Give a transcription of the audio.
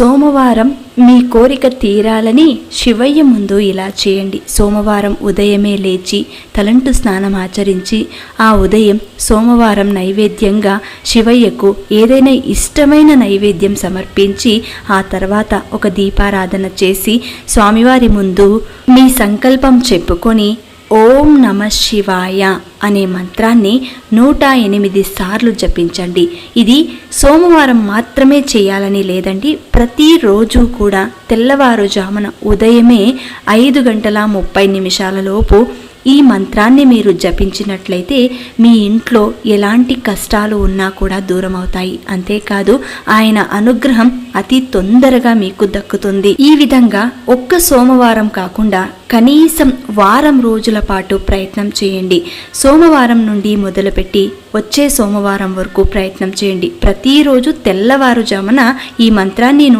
సోమవారం మీ కోరిక తీరాలని శివయ్య ముందు ఇలా చేయండి. సోమవారం ఉదయమే లేచి తలంటు స్నానం ఆచరించి ఆ ఉదయం సోమవారం నైవేద్యంగా శివయ్యకు ఏదైనా ఇష్టమైన నైవేద్యం సమర్పించి ఆ తర్వాత ఒక దీపారాధన చేసి స్వామివారి ముందు మీ సంకల్పం చెప్పుకొని ఓం నమ శివాయ. అనే మంత్రాన్ని నూట ఎనిమిది సార్లు జపించండి. ఇది సోమవారం మాత్రమే చేయాలని లేదండి ప్రతిరోజు కూడా తెల్లవారుజామున ఉదయమే ఐదు గంటల ముప్పై నిమిషాలలోపు ఈ మంత్రాన్ని మీరు జపించినట్లయితే మీ ఇంట్లో ఎలాంటి కష్టాలు ఉన్నా కూడా దూరం అవుతాయి అంతేకాదు ఆయన అనుగ్రహం అతి తొందరగా మీకు దక్కుతుంది. ఈ విధంగా ఒక్క సోమవారం కాకుండా కనీసం వారం రోజుల పాటు ప్రయత్నం చేయండి. సోమవారం నుండి మొదలుపెట్టి వచ్చే సోమవారం వరకు ప్రయత్నం చేయండి. ప్రతిరోజు తెల్లవారుజామున ఈ మంత్రాన్ని